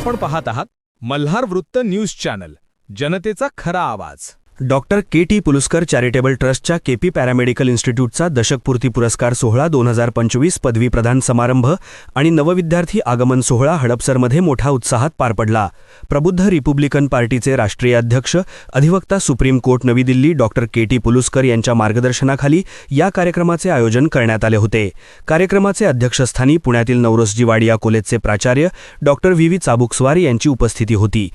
पाहत आहात मल्हार वृत्त न्यूज चॅनल जनतेचा खरा आवाज. Doctor K T Puluskar charitable ट्रस्टच्या केपी पॅरामेडिकल इन्स्टिट्यूटचा दशकपूर्ती पुरस्कार सोहळा दोन हजार पंचवीस पदवी प्रदान समारंभ आणि नवविद्यार्थी आगमन सोहळा हडपसरमध्ये मोठ्या उत्साहात पार पडला. प्रबुद्ध रिपब्लिकन पार्टीचे राष्ट्रीय अध्यक्ष अधिवक्ता सुप्रीम कोर्ट नवी Delhi doctor K T Puluskar यांच्या मार्गदर्शनाखाली या कार्यक्रमाचे आयोजन करण्यात आले होते. कार्यक्रमाचे अध्यक्षस्थानी पुण्यातील नवरोसजी वाडिया कॉलेजचे प्राचार्य डॉक्टर व्ही व्ही चाबुकस्वार यांची उपस्थिती होती.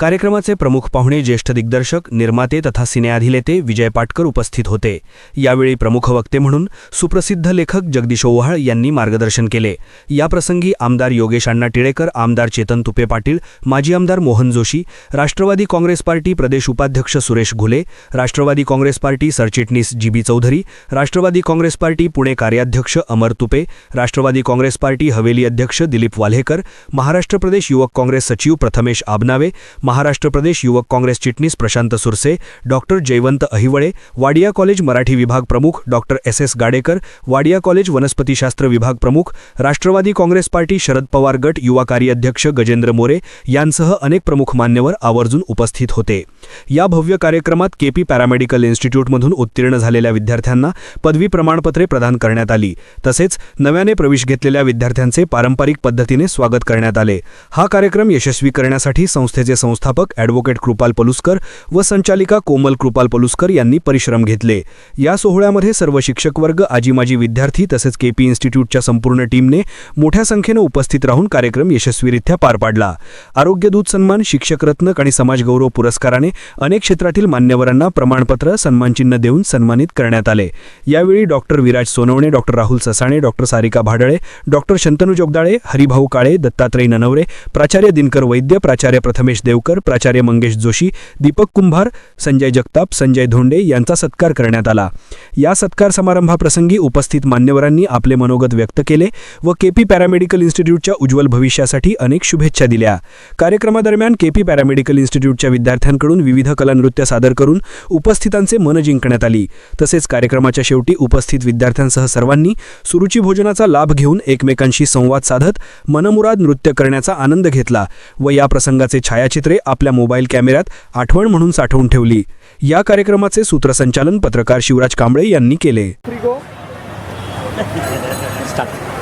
कार्यक्रमाचे प्रमुख पाहुणे ज्येष्ठ दिग्दर्शक निर्माते तथा सिनेअधिलेते विजय पाटकर उपस्थित होते. यावेळी प्रमुख वक्ते म्हणून सुप्रसिद्ध लेखक जगदीश ओव्हाळ यांनी मार्गदर्शन केले. याप्रसंगी आमदार योगेश अण्णा टिळेकर आमदार चेतन तुपे पाटील माजी आमदार मोहन जोशी राष्ट्रवादी काँग्रेस पार्टी प्रदेश उपाध्यक्ष सुरेश घुले राष्ट्रवादी काँग्रेस पार्टी सरचिटणीस G B Chaudhari Rashtrawadi Congress party Pune कार्याध्यक्ष अमर तुपे राष्ट्रवादी काँग्रेस पार्टी हवेली अध्यक्ष दिलीप वाल्हेकर महाराष्ट्र प्रदेश युवक काँग्रेस सचिव प्रथमेश आबनावे महाराष्ट्र प्रदेश युवक काँग्रेस चिटणीस प्रशांत सुरसे डॉक्टर जयवंत अहिवळे वाडिया कॉलेज मराठी विभाग प्रमुख doctor S. S. Gadekar Wadia college वनस्पतीशास्त्र विभाग प्रमुख राष्ट्रवादी काँग्रेस पार्टी शरद पवार गट युवा कार्याध्यक्ष गजेंद्र मोरे यांसह अनेक प्रमुख मान्यवर आवर्जून उपस्थित होते. या भव्य कार्यक्रमात केपी पॅरामेडिकल इन्स्टिट्यूटमधून उत्तीर्ण झालेल्या विद्यार्थ्यांना पदवी प्रमाणपत्रे प्रदान करण्यात आली. तसेच नव्याने प्रवेश घेतलेल्या विद्यार्थ्यांचे पारंपरिक पद्धतीने स्वागत करण्यात आले. हा कार्यक्रम यशस्वी करण्यासाठी संस्थेचे संस्थापक ॲडव्होकेट कृपाल पलुस्कर व संचालिका कोमल कृपाल पलुस्कर यांनी परिश्रम घेतले. या सोहळ्यामध्ये सर्व शिक्षक वर्ग आजी माजी विद्यार्थी तसेच के पी इन्स्टिट्यूटच्या संपूर्ण टीमने मोठ्या संख्येनं उपस्थित राहून कार्यक्रम यशस्वीरित्या पार पाडला. आरोग्यदूत सन्मान शिक्षकरत्नक आणि समाजगौरव पुरस्काराने अनेक क्षेत्रातील मान्यवरांना प्रमाणपत्र सन्मानचिन्ह देऊन सन्मानित करण्यात आले. यावेळी doctor Viraj Sonawane doctor Rahul Sasane doctor Sarika Bhadale doctor Shantanu Jogdale Haribhau Kale Dattatray Nanaware प्राचार्य दिनकर वैद्य प्राचार्य प्रथमेश देवकर प्राचार्य मंगेश जोशी दीपक कुंभार संजय जगताप संजय धोंडे यांचा सत्कार करण्यात आला. या सत्कार समारंभाप्रसंगी उपस्थित मान्यवरांनी आपले मनोगत व्यक्त केले व केपी पॅरामेडिकल इन्स्टिट्यूटच्या उज्ज्वल भविष्यासाठी अनेक शुभेच्छा दिल्या. कार्यक्रमादरम्यान केपी पॅरामेडिकल इन्स्टिट्यूटच्या विद्यार्थ्यांकडून विविध कलानृत्य सादर करून उपस्थितांचे मन जिंकण्यात आली. तसेच कार्यक्रमाच्या शेवटी उपस्थित विद्यार्थ्यांसह सर्वांनी सुरुची भोजनाचा लाभ घेऊन एकमेकांशी संवाद साधत मनमुराद नृत्य करण्याचा आनंद घेतला व या प्रसंगाचे छायाचित्र आपल्या मोबाईल कॅमेऱ्यात आठवण म्हणून साठवून ठेवली. या कार्यक्रमाचे सूत्रसंचालन पत्रकार शिवराज कांबळे यांनी केले.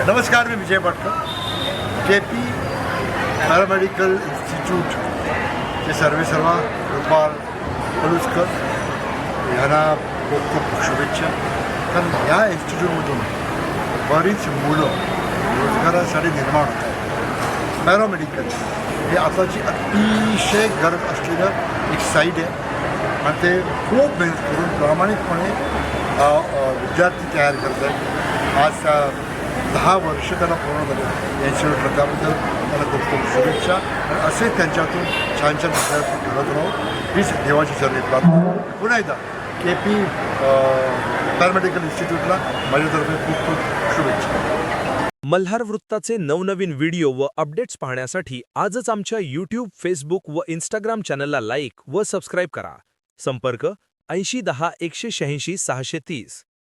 नमस्कार मी Vijay Patkar. K P paramedical इन्स्टिट्यूटचे सर्वे सर्वा गोपाल पलुस्कर यांना खूप खूप शुभेच्छा. कारण या इन्स्टिट्यूटमधून बरीच मुलं रोजगारासाठी निर्माण होत आहेत. पॅरामेडिकल. हे आताची अतिशय गरज असलेलं एक साईड आहे आणि ते खूप मेहनत करून प्रामाणिकपणे विद्यार्थी तयार करत आहेत आज दहा वर्ष त्याला पूर्ण झाले इन्स्टिट्यूट इन्स्टिट्यूटला त्याबद्दल खूप खूप शुभेच्छा आणि असे त्यांच्यातून छान छान विद्यार्थी घडत राहू हीच देवाची चरणी प्रार्थना पुन्हा एकदा के पी पॅरामेडिकल इन्स्टिट्यूटला माझ्यातर्फे खूप खूप शुभेच्छा मल्हार वृत्ताचे नवनवीन व्हिडिओ व अपडेट्स पाहण्यासाठी आजच आमच्या यूट्यूब फेसबुक व इंस्टाग्राम चॅनलला लाईक व सबस्क्राईब करा. संपर्क ऐंशी दहा एकशे शहाऐंशी सहाशे तीस.